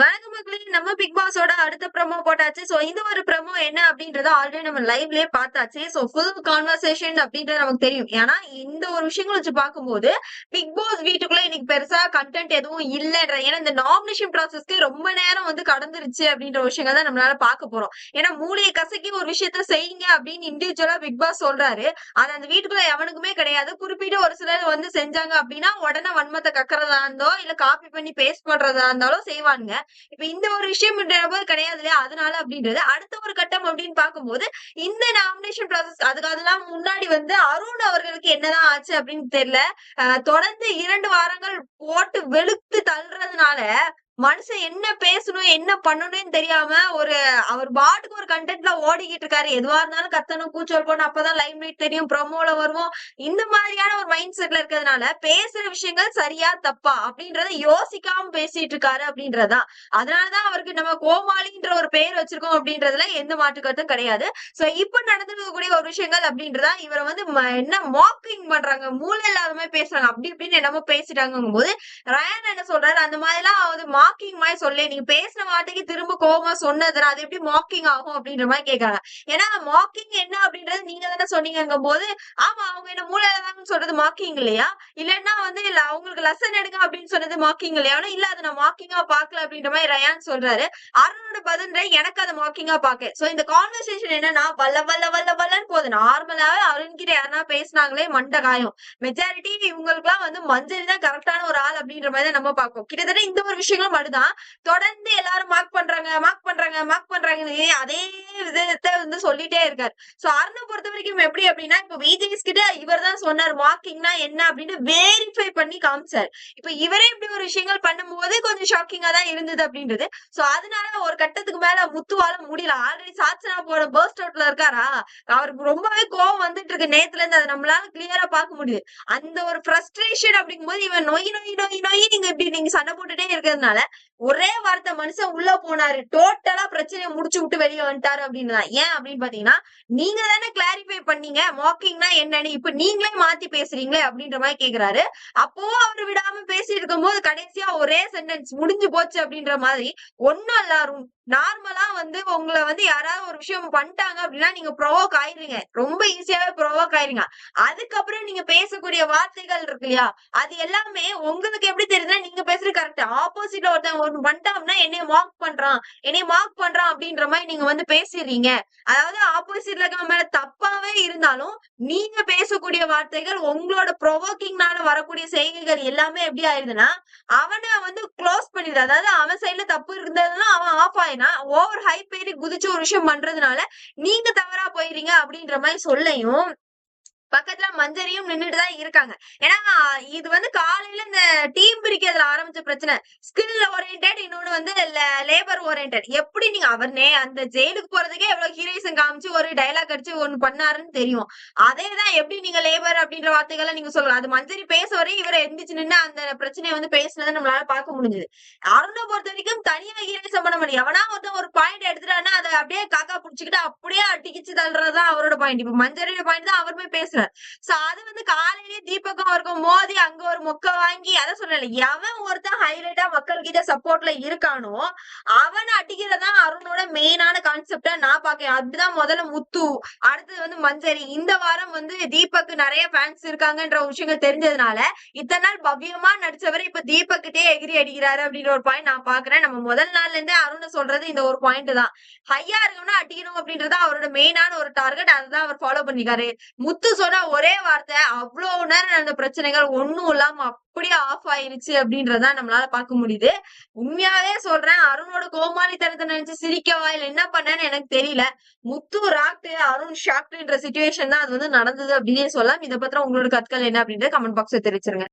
வணக்கம் மக்களே நம்ம பிக் பாஸோட அடுத்த ப்ரமோ போட்டாச்சு. சோ இந்த ஒரு ப்ரமோ என்ன அப்படின்றத ஆல்ரெடி நம்ம லைவ்லயே பார்த்தாச்சு. சோ ஃபுல் கான்வர்சேஷன் அப்படின்றது நமக்கு தெரியும். ஏன்னா இந்த ஒரு விஷயங்கள் வச்சு பார்க்கும்போது பிக் பாஸ் வீட்டுக்குள்ள இன்னைக்கு பெருசா கண்டென்ட் எதுவும் இல்லைன்ற ஏன்னா இந்த நாமினேஷன் ப்ராசஸ்க்கு ரொம்ப நேரம் வந்து கடந்துருச்சு அப்படின்ற விஷயங்கள் தான் நம்மளால பார்க்க போறோம். ஏன்னா மூளையை கசக்கி ஒரு விஷயத்த செய்யுங்க அப்படின்னு இண்டிவிஜுவலா பிக் பாஸ் சொல்றாரு. அது அந்த வீட்டுக்குள்ள எவனுக்குமே கிடையாது. குறிப்பிட்டு ஒரு சிலர் வந்து செஞ்சாங்க அப்படின்னா உடனே வன்மத்தை கக்கறதா இருந்தோ இல்ல காப்பி பண்ணி பேஸ்ட் பண்றதா இருந்தாலும் செய்வானுங்க. இப்ப இந்த ஒரு விஷயம் போது கிடையாது இல்லையா அதனால அப்படின்றது. அடுத்த ஒரு கட்டம் அப்படின்னு பார்க்கும்போது இந்த நாமினேஷன் ப்ராசஸ் அதுக்கு அதெல்லாம் முன்னாடி வந்து அருண் அவர்களுக்கு என்னதான் ஆச்சு அப்படின்னு தெரியல. தொடர்ந்து இரண்டு வாரங்கள் போட்டு வெளுத்து தள்ளுறதுனால மனுஷன் என்ன பேசணும் என்ன பண்ணணும்னு தெரியாம ஒரு அவர் பாட்டுக்கு ஒரு கண்டென்ட்ல ஓடிக்கிட்டு இருக்காரு. எதுவா இருந்தாலும் கத்தணும் கூச்சல் போடணும் அப்பதான் லைம் லைட் தெரியும் ப்ரமோல வருவோம். இந்த மாதிரியான ஒரு மைண்ட் செட்ல இருக்கிறதுனால பேசுற விஷயங்கள் சரியா தப்பா அப்படின்றத யோசிக்காம பேசிட்டு இருக்காரு அப்படின்றதா. அதனாலதான் அவருக்கு நம்ம கோமாளின்ற ஒரு பெயர் வச்சிருக்கோம் அப்படின்றதுல எந்த மாற்று கிடையாது. சோ இப்ப நடந்துருக்கக்கூடிய ஒரு விஷயங்கள் அப்படின்றதா இவரை வந்து ம- என்ன மாக்கிங் பண்றாங்க மூளை இல்லாத மாதிரி பேசுறாங்க. அப்படி இப்படின்னு என்னமோ பேசிட்டாங்க போது ரயான் என்ன சொல்றாரு? அந்த மாதிரி எல்லாம் வந்து மாக்கிங் மாதிரி சொல்ல. நீங்க பேசின வார்த்தைக்கு திரும்ப கோபமா சொன்னதுனா அது எப்படி மாக்கிங் ஆகும் அப்படின்ற மாதிரி கேக்குறாங்க ஏன்னா மாக்கிங் என்ன அப்படின்றது நீங்க தானே சொன்னீங்கங்கும் போது ஆமா அவங்க என்ன மூளை சொல்றது மாக்கிங் இல்லையா? இல்லன்னா வந்து இல்ல அவங்களுக்கு லெசன் எடுங்க அப்படின்னு சொன்னது மாக்கிங் இல்லையா? இல்ல அதை நான் மாக்கிங்கா பாக்கல அப்படின்ற மாதிரி ரயான் சொல்றாரு. அருணோட பதில் எனக்கு அதை மாக்கிங்கா பாக்க சோ இந்த கான்வர்சேஷன் என்னன்னா வல்ல வல்ல வல்ல வல்லன்னு போகுது. நார்மலாவே அருண் கிட்ட யாருன்னா பேசினாங்களே மண்டை காயம். மெஜாரிட்டி இவங்களுக்கு எல்லாம் வந்து மஞ்சள் தான் கரெக்டான ஒரு ஆள் அப்படின்ற மாதிரி நம்ம பார்ப்போம். கிட்டத்தட்ட இந்த ஒரு விஷயங்களும் மட்டும்தான். தொடர்ந்து எல்லாரும் மார்க் பண்றாங்க மார்க் பண்றாங்க மார்க் பண்றாங்கன்னு அதே விதத்தை வந்து சொல்லிட்டே இருக்காரு. சோ அருணை பொறுத்த வரைக்கும் எப்படி அப்படின்னா இப்ப விஜய்ஸ் கிட்ட இவர் தான் சொன்னார் மார்க்கிங்னா என்ன? அப்படின்னு வெரிஃபை பண்ணி காமிச்சார். இப்ப இவரே இப்படி ஒரு விஷயங்கள் பண்ணும்போது கொஞ்சம் ஷாக்கிங்கா தான் இருந்தது அப்படின்றது. சோ அதனால ஒரு கட்டத்துக்கு மேல முத்துவால முடியல. ஆல்ரெடி சாச்சனா போற பர்ஸ்ட் அவுட்ல இருக்காரா? அவருக்கு ரொம்பவே கோவம் வந்துட்டு இருக்கு நேத்துல இருந்து அதை நம்மளால கிளியரா பார்க்க முடியுது. அந்த ஒரு ஃப்ரஸ்ட்ரேஷன் அப்படிங்கும்போது இவன் நொய் நொய் நொய் நொய் நீங்க இப்படி நீங்க சண்டை போட்டுட்டே இருக்கிறதுனால ஒரே வார்த்தை மனுஷன் உள்ள போனாரு. டோட்டலா பிரச்சனையை முடிச்சு விட்டு வெளியே வந்துட்டாரு அப்படின்னு தான் ஏன் அப்படின்னு பாத்தீங்கன்னா நீங்க தானே கிளாரிஃபை பண்ணீங்க மாக்கிங்னா என்னன்னு. இப்ப நீங்களே மாத்தி பேசுறீங்களே அப்படின்ற மாதிரி கேக்குறாரு. அப்போ அவர் விடாம பேசிட்டு இருக்கும்போது கடைசியா ஒரே சென்டென்ஸ் முடிஞ்சு போச்சு அப்படின்ற மாதிரி ஒன்னும் எல்லாரும் நார்மலா வந்து உங்களை வந்து யாராவது ஒரு விஷயம் பண்ணிட்டாங்க அப்படின்னா நீங்க ப்ரொவோக் ஆயிருங்க. ரொம்ப ஈஸியாவே ப்ரொவோக் ஆயிருங்க. அதுக்கப்புறம் நீங்க பேசக்கூடிய வார்த்தைகள் இருக்கு இல்லையா அது எல்லாமே உங்களுக்கு எப்படி தெரியுதுன்னா நீங்க பேசுறது கரெக்ட் ஆப்போசிட்ல ஒருத்தன் வந்துட்டோம்னா என்னைய மார்க் பண்றான். என்னைய மார்க் பண்றான் அப்படின்ற மாதிரி நீங்க வந்து பேசிடுறீங்க. அதாவது ஆப்போசிட்ல இருக்க மேல தப்பாவே இருந்தாலும் நீங்க பேசக்கூடிய வார்த்தைகள் உங்களோட ப்ரொவோக்கிங்னால வரக்கூடிய செய்கைகள் எல்லாமே எப்படி ஆயிருதுன்னா அவனை வந்து க்ளோஸ் பண்ணிடுது. அதாவது அவன் சைடுல தப்பு இருந்ததுன்னா அவன் ஆஃப் ஆயினா ஓவர் ஹை பேரி குதிச்சு ஒரு விஷயம் பண்றதுனால நீங்க தவறா போயிடுறீங்க அப்படின்ற மாதிரி சொல்லையும் பக்கத்துல மஞ்சரியும் நின்னுட்டு தான் இருக்காங்க. ஏன்னா இது வந்து காலையில இந்த டீம் பிரிக்கிறதுல ஆரம்பிச்ச பிரச்சனை. ஸ்கில் ஓரியன்ட் இன்னொன்னு வந்து லேபர் ஓரியன்ட் எப்படி நீங்க அவர் நே அந்த ஜெயிலுக்கு போறதுக்கே எவ்வளவு ஹீரோயிசம் காமிச்சு ஒரு டைலாக் அடிச்சு ஒண்ணு பண்ணாருன்னு தெரியும். அதேதான் எப்படி நீங்க லேபர் அப்படின்ற வார்த்தைகளை நீங்க சொல்லலாம். அது மஞ்சரி பேச வரை இவரை எந்திரிச்சு நின்னு அந்த பிரச்சனையை வந்து பேசுனதை நம்மளால பார்க்க முடிஞ்சது. அருணை பொறுத்த வரைக்கும் தனியா ஹீரோயிசம் பண்ண முடியும். எவனா ஒருத்தன் ஒரு பாயிண்ட் எடுத்துட்டான்னா அதை அப்படியே காக்கா புடிச்சுக்கிட்டு அப்படியே அடிக்கிச்சு தள்ளுறதுதான் அவரோட பாயிண்ட் இப்ப மஞ்சரியோட பாயிண்ட் தான் அவர் போய் பேசுறாரு. சோ அது வந்து காலையிலேயே தீபகம் இருக்கும் மோதி அங்க ஒரு மொக்க வாங்கி அதை சொல்லல. எவன் ஒருத்தன் ஹைலைட்டா மக்கள் கிட்ட சப்போர்ட்ல இருக்கானோ அவனை அடிக்கிறதா அருணோட மெயினான கான்செப்டா நான் பாக்கேன் அதுதான் முதல்ல முத்து அடுத்தது வந்து மஞ்சரி. இந்த வாரம் வந்து தீபக்கு நிறைய ஃபேன்ஸ் இருக்காங்கன்ற விஷயங்கள் தெரிஞ்சதுனால இத்தனை நாள் பவ்யமா நடிச்சவர் இப்ப தீபக்கிட்டே எகிரி அடிக்கிறாரு அப்படின்ற ஒரு பாயிண்ட் நான் பாக்குறேன். நம்ம முதல் நாள்ல இருந்தே அருண் சொல்றது இந்த ஒரு பாயிண்ட் தான். ஹையா இருக்கணும்னா அடிக்கணும் அப்படின்றது அவரோட மெயினான ஒரு டார்கெட் அதுதான் அவர் ஃபாலோ பண்ணிருக்காரு முத்து சொல்ற சொன்ன ஒரே வார்த்தை அவ்வளவு நேரம் நடந்த பிரச்சனைகள் ஒண்ணும் இல்லாம அப்படியே ஆஃப் ஆயிருச்சு அப்படின்றத நம்மளால பார்க்க முடியுது. உண்மையாவே சொல்றேன் அருணோட கோமாளித்தனத்தை நினைச்சு சிரிக்கவா இல்ல என்ன பண்ணேன்னு எனக்கு தெரியல. முத்து ராக்டு அருண் ஷாக்டுன்ற சுச்சுவேஷன் தான் அது வந்து நடந்தது அப்படின்னே சொல்லலாம். இதை பத்திரம் உங்களோட கற்கள் என்ன அப்படின்றத கமெண்ட் பாக்ஸ்ல தெரிவிச்சிருங்க.